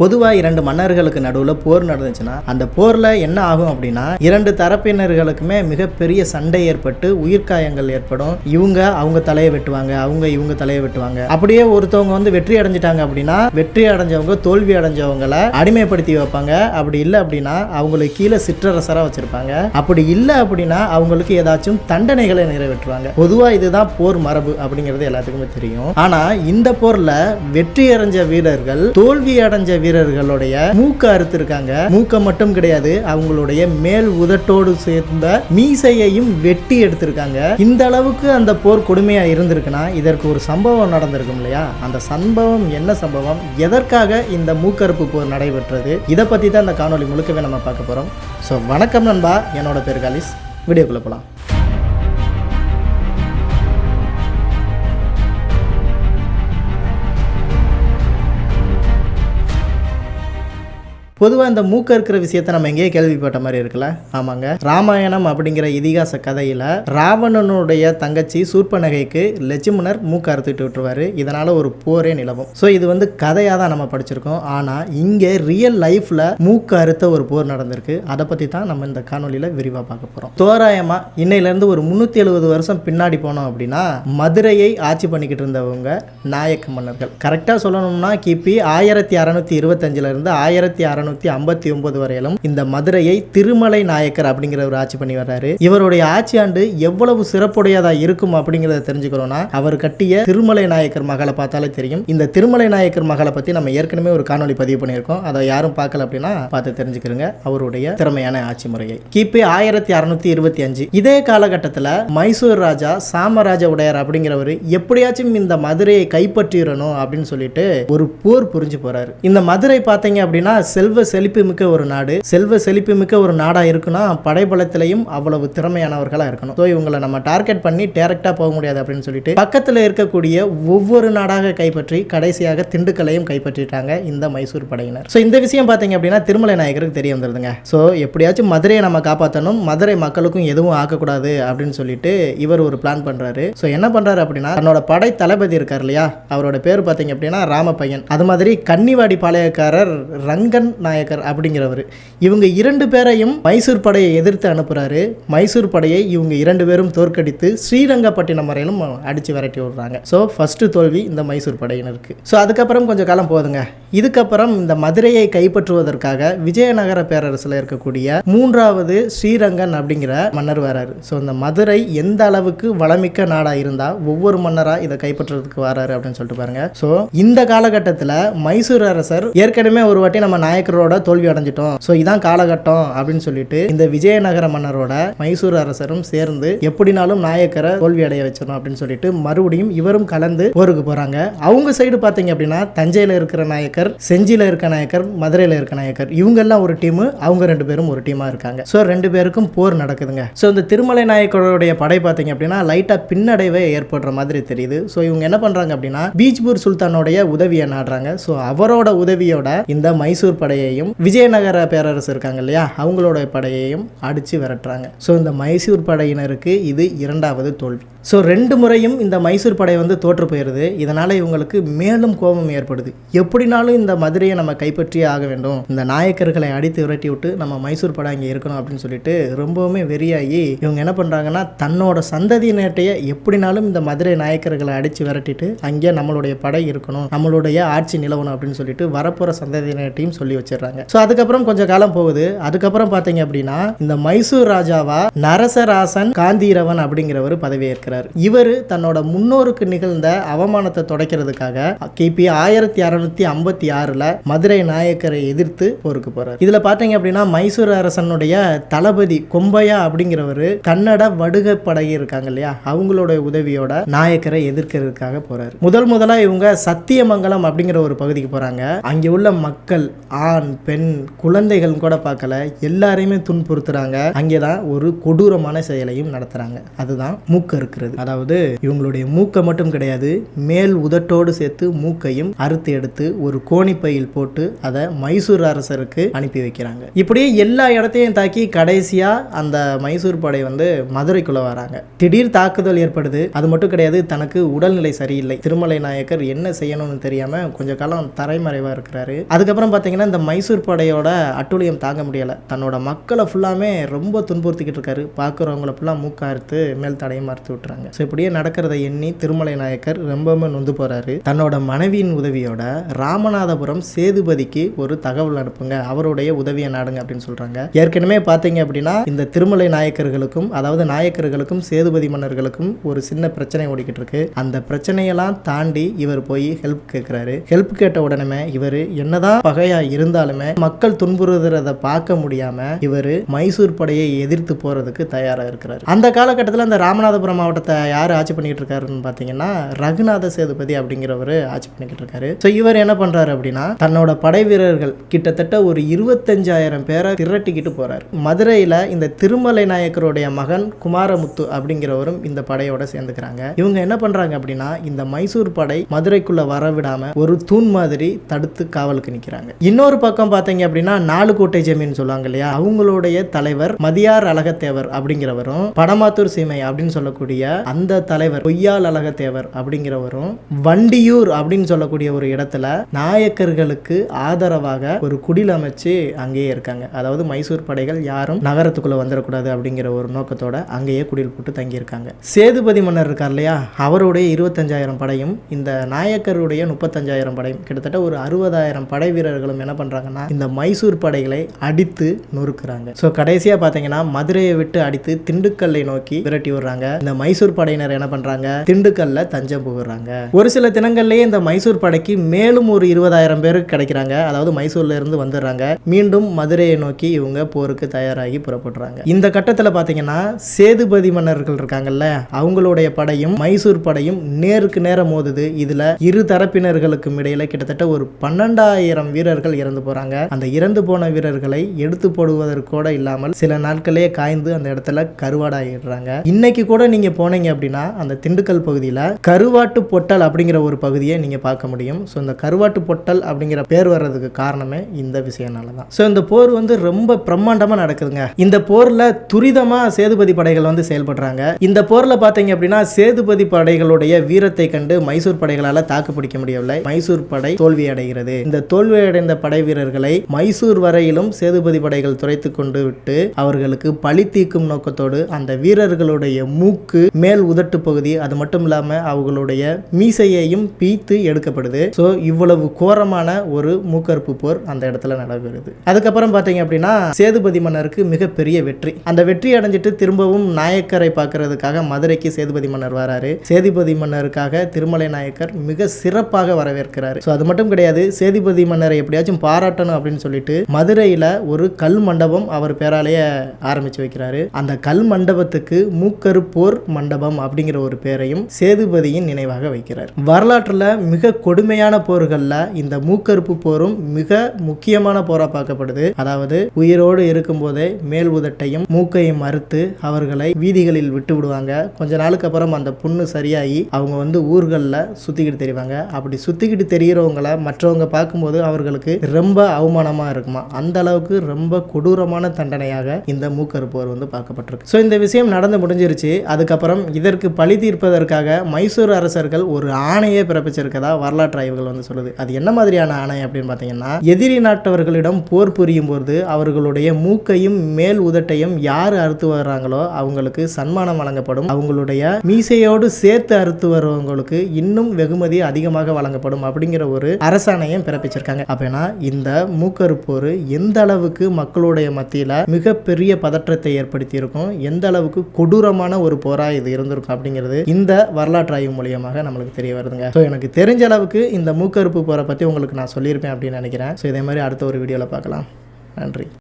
பொதுவாக இரண்டு மன்னர்களுக்கு நடுவில் போர் நடந்துச்சுன்னா அந்த போரில் என்ன ஆகும் அப்படின்னா இரண்டு தரப்பினர்களுக்குமே மிகப்பெரிய சண்டை ஏற்பட்டு உயிர்காயங்கள் ஏற்படும். இவங்க அவங்க தலையை வெட்டுவாங்க அவங்க இவங்க தலையை வெட்டுவாங்க. அப்படியே ஒருத்தவங்க வந்து வெற்றி அடைஞ்சிட்டாங்க அப்படின்னா வெற்றி அடைஞ்சவங்க தோல்வி அடைஞ்சவங்களை அடிமைப்படுத்தி வைப்பாங்க. அப்படி இல்லை அப்படின்னா அவங்களுக்கு கீழே சிற்றரசராக வச்சிருப்பாங்க. அப்படி இல்லை அப்படின்னா அவங்களுக்கு ஏதாச்சும் தண்டனைகளை நிறைவேற்றுவாங்க. பொதுவாக இதுதான் போர் மரபு அப்படிங்கிறது எல்லாத்துக்குமே தெரியும். ஆனால் இந்த போரில் வெற்றி அடைஞ்ச வீரர்கள் தோல்வி அடைஞ்ச வீரர்களுடைய மூக்க அறுத்திருக்காங்க. மூக்க மட்டும் கிடையாது அவங்களுடைய மேல் உதட்டோடு சேர்ந்த மீசையையும் வெட்டி எடுத்திருக்காங்க. இந்த அளவுக்கு அந்த போர் கொடுமையா இருந்திருக்குன்னா இதற்கு ஒரு சம்பவம் நடந்திருக்கும் இல்லையா? அந்த சம்பவம் என்ன சம்பவம்? எதற்காக இந்த மூக்கறுப்பு போர் நடைபெற்றது? இதை பற்றி தான் இந்த காணொளி முழுக்கவே நம்ம பார்க்க போகிறோம் ஸோ வணக்கம் நண்பா. என்னோட பேர் காலிஸ். வீடியோக்குள்ளே போகலாம் பொதுவாக இந்த மூக்க இருக்கிற விஷயத்தை நம்ம எங்கேயே கேள்விப்பட்ட மாதிரி இருக்குல்ல? ஆமாங்க. ராமாயணம் அப்படிங்கிற இதிகாச கதையில் ராவணனுடைய தங்கச்சி சூர்பனகைக்கு லட்சுமணர் மூக்க அறுத்துட்டு விட்டுருவாரு. இதனால் ஒரு போரே நிலவும். ஸோ இது வந்து கதையாக தான் நம்ம படிச்சிருக்கோம். ஆனால் இங்கே ரியல் லைஃப்பில் மூக்க அறுத்த ஒரு போர் நடந்திருக்கு. அதை பற்றி தான் நம்ம இந்த காணொலியில் விரிவாக பார்க்க போகிறோம் தோராயமாக இன்னையிலேருந்து ஒரு முந்நூற்றி எழுபது வருஷம் பின்னாடி போனோம் அப்படின்னா மதுரையை ஆட்சி பண்ணிக்கிட்டு இருந்தவங்க நாயக்க மன்னர்கள். கரெக்டாக சொல்லணும்னா கிபி ஆயிரத்தி அறநூற்றி இருபத்தஞ்சிலிருந்து ஆயிரத்தி அறநூற்றி ஐம்பத்தி ஒன்பது வரையிலும் இந்த மதுரையை திருமலை நாயக்கர் அப்படிங்கிறவர் ஆட்சி பண்ணி வர்றாரு. இவருடைய ஆட்சி ஆண்டு எவ்வளவு சிறப்புடையதா இருக்கும் அப்படிங்கிறத தெரிஞ்சுக்கிறோம்னா அவர் கட்டிய திருமலை நாயக்கர் மகளை பார்த்தாலே தெரியும். இந்த திருமலை நாயக்கர் மகளை பற்றி நம்ம ஏற்கனவே ஒரு காணொலி பதிவு பண்ணியிருக்கோம். அதை யாரும் பார்க்கல அப்படின்னா பார்த்து தெரிஞ்சுக்கிறோங்க அவருடைய திறமையான ஆட்சி முறையை. கிபி ஆயிரத்தி அறுநூத்தி இருபத்தி அஞ்சு. இதே காலகட்டத்தில் மைசூர் ராஜா சாமராஜ உடையார் அப்படிங்கிறவர் எப்படியாச்சும் இந்த மதுரையை கைப்பற்றிடணும் அப்படின்னு சொல்லிட்டு ஒரு போர் புரிஞ்சு போறாரு. இந்த மதுரை பார்த்தீங்க அப்படின்னா செல்வ செழிப்பு மிக்க ஒரு நாடு செல்வ செழிப்பு மிக்க ஒரு நாடா இருக்குன்னா படைபலத்திலையும் அவ்வளவு திறமையானவர்களா இருக்கணும். ஸோ இவங்களை நம்ம டார்கெட் பண்ணி டேரக்டா போக முடியாது அப்படின்னு சொல்லிட்டு பக்கத்தில் இருக்கக்கூடிய ஒவ்வொரு நாடாக கைப்பற்றி கடைசியாக திண்டுக்கலையும் கைப்பற்றிட்டாங்க இந்த மைசூர் படையினர். ஸோ இந்த விஷயம் பார்த்தீங்க அப்படின்னா திருமலை நாயகருக்கு தெரிய வந்துருதுங்க. ஸோ எப்படியாச்சும் மதுரையை நம்ம காப்பாற்றணும் மதுரை மக்களுக்கும் எதுவும் ஆக்கக்கூடாது அப்படின்னு சொல்லிட்டு இவர் ஒரு பிளான் பண்றாரு. ஸோ என்ன பண்றாரு அப்படின்னா தன்னோட படை தளபதி இருக்கார் இல்லையா? அவரோட பேர் பார்த்தீங்க அப்படின்னா ராமப்பையன். அது மாதிரி கன்னிவாடி பாளையக்காரர் ரங்கன் நாயக்கர் அப்படிங்கிறவர். இவங்க இரண்டு பேரையும் மைசூர் படையை எதிர்த்து அனுப்புகிறாரு மைசூர் படையை இவங்க இரண்டு பேரும் தோற்கடித்து ஸ்ரீரங்கப்பட்டினம் வரையிலும் அடிச்சு விரட்டி விடுறாங்க. ஸோ ஃபர்ஸ்ட் தோல்வி இந்த மைசூர் படையினருக்கு. ஸோ அதுக்கப்புறம் கொஞ்சம் காலம் போதுங்க. இதுக்கப்புறம் இந்த மதுரையை கைப்பற்றுவதற்காக விஜயநகர பேரரசில் இருக்கக்கூடிய மூன்றாவது ஸ்ரீரங்கன் அப்படிங்கிற மன்னர் வராரு. ஸோ இந்த மதுரை எந்த அளவுக்கு வளமிக்க நாடா இருந்தா ஒவ்வொரு மன்னரா இதை கைப்பற்றுறதுக்கு வராரு அப்படின்னு சொல்லிட்டு பாருங்க. ஸோ இந்த காலகட்டத்தில் மைசூர் அரசர் ஏற்கனவே ஒரு வாட்டி நம்ம நாயக்கரோட தோல்வி அடைஞ்சிட்டோம். ஸோ இதான் காலகட்டம் அப்படின்னு சொல்லிட்டு இந்த விஜயநகர மன்னரோட மைசூர் அரசரும் சேர்ந்து எப்படினாலும் நாயக்கரை தோல்வி அடைய வச்சிடணும் அப்படின்னு சொல்லிட்டு மறுபடியும் இவரும் கலந்து போருக்கு போறாங்க. அவங்க சைடு பார்த்தீங்க அப்படின்னா தஞ்சையில் இருக்கிற நாயக்கர் செஞ்சியில் இருக்க நாயக்கர் மதுரையில் இருக்க நாயக்கர் இவங்கெல்லாம் ஒரு டீமு அவங்க ரெண்டு பேரும் ஒரு டீமாக இருக்காங்க. ஸோ ரெண்டு பேருக்கும் போர் நடக்குதுங்க. ஸோ இந்த திருமலை நாயக்கருடைய படை பார்த்தீங்க அப்படின்னா லைட்டாக பின்னடைவே ஏற்படுற மாதிரி தெரியுது. ஸோ இவங்க என்ன பண்ணுறாங்க அப்படின்னா பீஜ்பூர் சுல்தானுடைய உதவியை நாடுறாங்க. ஸோ அவரோட உதவியோட இந்த மைசூர் படையையும் விஜயநகர பேரரசு இருக்காங்க இல்லையா அவங்களோட படையையும் அடிச்சு விரட்டுறாங்க. ஸோ இந்த மைசூர் படையினருக்கு இது இரண்டாவது தோல்வி. ஸோ ரெண்டு முறையும் இந்த மைசூர் படை வந்து தோற்று போயிடுது இதனால் இவங்களுக்கு மேலும் கோபம் ஏற்படுது. எப்படினாலும் இந்த மதுரையை நம்ம கைப்பற்றியே ஆக வேண்டும். இந்த நாயக்கர்களை அடித்து விரட்டி விட்டு நம்ம மைசூர் படை இங்கே இருக்கணும் அப்படின்னு சொல்லிட்டு ரொம்பவுமே வெறியாகி இவங்க என்ன பண்ணுறாங்கன்னா தன்னோட சந்ததியினட்டையே எப்படினாலும் இந்த மதுரை நாயக்கர்களை அடித்து விரட்டிட்டு அங்கே நம்மளுடைய படை இருக்கணும் நம்மளுடைய ஆட்சி நிலவணும் அப்படின்னு சொல்லிட்டு வரப்போகிற சந்ததியினர்ட்டையும் சொல்லி வச்சிடுறாங்க. ஸோ அதுக்கப்புறம் கொஞ்சம் காலம் போகுது. அதுக்கப்புறம் பார்த்தீங்க அப்படின்னா இந்த மைசூர் ராஜாவா நரசராசன் காந்திரவன் அப்படிங்கிறவர் பதவியேற்கிறார். இவர் தன்னோட முன்னோருக்கு நிகழ்ந்த அவமானத்தை தொடக்கிறதுக்காக கிபி ஆயிரத்தி அறுநூத்தி ஐம்பத்தி ஆறுல மதுரை நாயக்கரை எதிர்த்து போருக்கு போறார். இதுல பாத்தீங்க அப்படின்னா மைசூர் அரசனுடைய தளபதி கொம்பையா அப்படிங்கிறவர் கன்னட வடுக படகி இருக்காங்க இல்லையா அவங்களோட உதவியோட நாயக்கரை எதிர்க்கிறதுக்காக போறாரு. முதல் முதலா இவங்க சத்தியமங்கலம் அப்படிங்கிற ஒரு பகுதிக்கு போறாங்க. அங்கே உள்ள மக்கள் ஆண் பெண் குழந்தைகள் கூட பார்க்கல எல்லாரையுமே துன்புறுத்துறாங்க. அங்கேதான் ஒரு கொடூரமான செயலையும் நடத்துறாங்க. அதுதான் மூக்கருக்கு இருக்கிறது அதாவது இவங்களுடைய மூக்கை மட்டும் கிடையாது மேல் உதட்டோடு சேர்த்து மூக்கையும் அறுத்து எடுத்து ஒரு கோணிப்பையில் போட்டு அதை மைசூர் அரசருக்கு அனுப்பி வைக்கிறாங்க. இப்படியே எல்லா இடத்தையும் தாக்கி கடைசியா அந்த மைசூர் படை வந்து மதுரைக்குள்ள வராங்க. திடீர் தாக்குதல் ஏற்படுது. அது மட்டும் கிடையாது தனக்கு உடல்நிலை சரியில்லை. திருமலை நாயக்கர் என்ன செய்யணும்னு தெரியாம கொஞ்ச காலம் தரைமறைவா இருக்கிறாரு. அதுக்கப்புறம் பார்த்தீங்கன்னா இந்த மைசூர் படையோட அட்டுழியம் தாங்க முடியல. தன்னோட மக்களை ஃபுல்லாமே ரொம்ப துன்புறுத்திக்கிட்டு இருக்காரு. பார்க்குறவங்கள ஃபுல்லாக மூக்கார்த்து மேல் தடையை மறுத்து விட்டுறாங்க ஸோ இப்படியே நடக்கிறத எண்ணி திருமலை நாயக்கர் ரொம்பவுமே நொந்து போறாரு. தன்னோட மனைவியின் உதவியோட ராமநாதபுரம் சேதுபதிக்கு ஒரு தகவல் அனுப்புங்க. அவருடைய உதவியை நாடுங்க அப்படின்னு சொல்றாங்க. ஏற்கனவே பார்த்தீங்க அப்படின்னா இந்த திருமலை நாயக்கர்களுக்கும் அதாவது நாயக்கர்களுக்கும் சேதுபதி மன்னர்களுக்கும் ஒரு சின்ன பிரச்சனை ஓடிக்கிட்டு இருக்கு. அந்த பிரச்சனையெல்லாம் தாண்டி இவர் போய் ஹெல்ப் கேட்குறாரு ஹெல்ப் கேட்ட உடனே இவர் என்னதான் பகையா இருந்தாலுமே மக்கள் துன்புறுகிறத பார்க்க முடியாம இவர் மைசூர் படையை எதிர்த்து போறதுக்கு தயாராக இருக்கிறார். அந்த காலகட்டத்தில் அந்த ராமநாதபுரம் மாவட்டத்தை யார் ஆட்சி பண்ணிக்கிட்டு இருக்காருன்னு பார்த்தீங்கன்னா ரகுநாத சேதுபதி அப்படிங்கிறவர் ஆட்சி பண்ணிக்கிட்டு இருக்காரு. ஸோ இவர் என்ன பண்றாரு அப்படின்னா தன்னோட படை வீரர்கள் கிட்டத்தட்ட ஒரு இருபத்தஞ்சாயிரம் பேரை திரட்டிக்கிட்டு போறாரு. மதுரையில் இந்த திருமலை நாயக்கருடைய மகன் குமாரமுத்து அப்படிங்கிறவரும் இந்த படையோட சேர்ந்துக்கிறாங்க. இவங்க என்ன பண்றாங்க அப்படின்னா இந்த மைசூர் படை மதுரைக்குள்ள வர ஒரு தூண் மாதிரி தடுத்து காவலுக்கு நிற்கிறாங்க இன்னொரு பக்கம் பார்த்தீங்க அப்படின்னா நாலு கோட்டை ஜமீன் சொல்லுவாங்க இல்லையா? அவங்களுடைய தலைவர் மதியார் அழகத்தேவர் அப்படிங்கிறவரும் படமாத்தூர் சீமை அப்படின்னு சொல்லக்கூடிய அந்த தலைவர் பொய்யால் அழகத்தேவர் அப்படிங்கிறவரும் வண்டியூர் அப்படின்னு சொல்லக்கூடிய ஒரு இடத்துல நாயக்கர்களுக்கு ஆதரவாக ஒரு குடில் அமைச்சு அங்கேயே இருக்காங்க. அதாவது மைசூர் படைகள் யாரும் நகரத்துக்குள்ள வந்துடக்கூடாது அப்படிங்கிற ஒரு நோக்கத்தோட அங்கேயே குடில் போட்டு தங்கியிருக்காங்க. சேதுபதி மன்னர் இருக்கார் இல்லையா? அவருடைய இருபத்தஞ்சாயிரம் படையும் இந்த நாயக்கருடைய முப்பத்தஞ்சாயிரம் படையும் கிட்டத்தட்ட ஒரு அறுபதாயிரம் படை வீரர்களும் என்ன பண்றாங்கன்னா இந்த மைசூர் படைகளை அடித்து நொறுக்குறாங்க. ஸோ கடைசியா பார்த்தீங்கன்னா மதுரையை விட்டு அடித்து திண்டுக்கல்லை நோக்கி விரட்டி விடுறாங்க. இந்த மைசூர் படையினர் என்ன பண்றாங்க? திண்டுக்கல்ல தஞ்சம் புகுறாங்க. ஒரு சில தினங்கள்லயே இந்த மைசூர் படைக்கு மேலும் ஒரு இருபதாயிரம் பேர் கிடைக்கிறாங்க. அதாவது மைசூர்ல இருந்து வந்துடுறாங்க. மீண்டும் மதுரையை நோக்கி இவங்க போருக்கு தயாராகி புறப்படுறாங்க. இந்த கட்டத்தில் பார்த்தீங்கன்னா சேதுபதி மன்னர்கள் இருக்காங்கல்ல அவங்களுடைய படையும் மைசூர் படையும் நேருக்கு நேரம் மோதுது. இதுல இரு தரப்பினர்களுக்கும் இடையில கிட்டத்தட்ட ஒரு பன்னெண்டாயிரம் வீரர்கள் இறந்து போறாங்க. அந்த இறந்து போன வீரர்களை எடுத்து போடுவதற்கூட இல்லாமல் சில நாட்களே காய்ந்து அந்த இடத்துல கருவாடாயிடுறாங்க. இன்னைக்கு கூட நீங்க போன போனீங்க அப்படின்னா அந்த திண்டுக்கல் பகுதியில் கருவாட்டு பொட்டல் அப்படிங்கிற ஒரு பகுதியை நீங்கள் பார்க்க முடியும். ஸோ இந்த கருவாட்டு பொட்டல் அப்படிங்கிற பேர் வர்றதுக்கு காரணமே இந்த விஷயனால தான் ஸோ இந்த போர் வந்து ரொம்ப பிரம்மாண்டமாக நடக்குதுங்க. இந்த போர்ல துரிதமாக சேதுபதி படைகள் வந்து செயல்படுறாங்க. இந்த போர்ல பார்த்தீங்க அப்படின்னா சேதுபதி படைகளுடைய வீரத்தை கண்டு மைசூர் படைகளால் தாக்கு பிடிக்க முடியவில்லை. மைசூர் படை தோல்வி அடைகிறது. இந்த தோல்வி அடைந்த படை வீரர்களை மைசூர் வரையிலும் சேதுபதி படைகள் துரைத்து கொண்டு விட்டு அவர்களுக்கு பழி தீர்க்கும் நோக்கத்தோடு அந்த வீரர்களுடைய மூக்கு மேல் உதட்டு பகுதி அது மட்டும் இல்லாமல் அவங்களுடைய மீசையையும் பீத்து எடுக்கப்படுது. ஸோ இவ்வளவு கோரமான ஒரு மூக்கறுப்பு போர் அந்த இடத்துல நடைபெறுது. அதுக்கப்புறம் பார்த்தீங்க அப்படின்னா சேதுபதி மன்னருக்கு மிகப்பெரிய வெற்றி. அந்த வெற்றி அடைஞ்சிட்டு திரும்பவும் நாயக்கரை பார்க்கறதுக்காக மதுரைக்கு சேதுபதி மன்னர் வராரு. சேதுபதி மன்னருக்காக திருமலை நாயக்கர் மிக சிறப்பாக வரவேற்கிறார். ஸோ அது மட்டும் கிடையாது சேதுபதி மன்னரை எப்படியாச்சும் பாராட்டணும் அப்படின்னு சொல்லிட்டு மதுரையில் ஒரு கல் மண்டபம் அவர் பேராலேயே ஆரம்பிச்சு வைக்கிறாரு. அந்த கல் மண்டபத்துக்கு மூக்கருப்போர் போர் மண்டபம் அப்படிங்கிற ஒரு பேரையும் சேதுபதியின் நினைவாக வைக்கிறார். வரலாற்றில் மிக கொடுமையான போர்களில் இந்த மூக்கறுப்பு போரும் மிக முக்கியமான போரா பார்க்கப்படுது. அதாவது உயிரோடு இருக்கும்போதே மேல் உதட்டையும் மூக்கையும் மறுத்து அவர்களை வீதிகளில் விட்டு விடுவாங்க. கொஞ்ச நாளுக்கு அப்புறம் அந்த புண்ணு சரியாகி அவங்க வந்து ஊர்களில் சுத்திக்கிட்டு தெரிவாங்க. அப்படி சுத்திக்கிட்டு தெரிகிறவங்களை மற்றவங்க பார்க்கும்போது அவர்களுக்கு ரொம்ப அவமானமா இருக்குமா? அந்த அளவுக்கு ரொம்ப கொடூரமான தண்டனையாக இந்த மூக்கறுப்போர் வந்து பார்க்கப்பட்டிருக்கு. ஸோ இந்த விஷயம் நடந்து முடிஞ்சிருச்சு. அதுக்கப்புறம் இதற்கு பழி தீர்ப்பதற்காக மைசூர் அரசர்கள் ஒரு ஆணையை பிறப்பிச்சிருக்கதா வரலாற்று ஆய்வுகள் வந்து சொல்லுது. அது என்ன மாதிரியான ஆணை அப்படின்னு பார்த்தீங்கன்னா எதிரி நாட்டவர்களிடம் போர் புரியும் போது அவர்களுடைய மூக்கையும் மேல் உதட்டையும் யார் அறுத்து வர்றாங்களோ அவங்களுக்கு சன்மானம் வழங்கப்படும். அவங்களுடைய மீசையோடு சேர்த்து அறுத்து வருவங்களுக்கு இன்னும் வெகுமதி அதிகமாக வழங்கப்படும் அப்படிங்கிற ஒரு அரசாணையும் பிறப்பிச்சிருக்காங்க. அப்படின்னா இந்த மூக்கறுப்போர் எந்த அளவுக்கு மக்களுடைய மத்தியில் மிகப்பெரிய பதற்றத்தை ஏற்படுத்தி இருக்கும் எந்த அளவுக்கு கொடூரமான ஒரு போராய் இது இருந்திருக்கும் அப்படிங்கிறது இந்த வரலாற்று ஆய்வு மூலியமாக நம்மளுக்கு தெரிய வருதுங்க. ஸோ எனக்கு தெரிஞ்ச அளவுக்கு இந்த மூக்கறுப்பு போரை பற்றி உங்களுக்கு நான் சொல்லியிருப்பேன் அப்படின்னு நினைக்கிறேன். ஸோ இதே மாதிரி அடுத்த ஒரு வீடியோவில் பார்க்கலாம். நன்றி.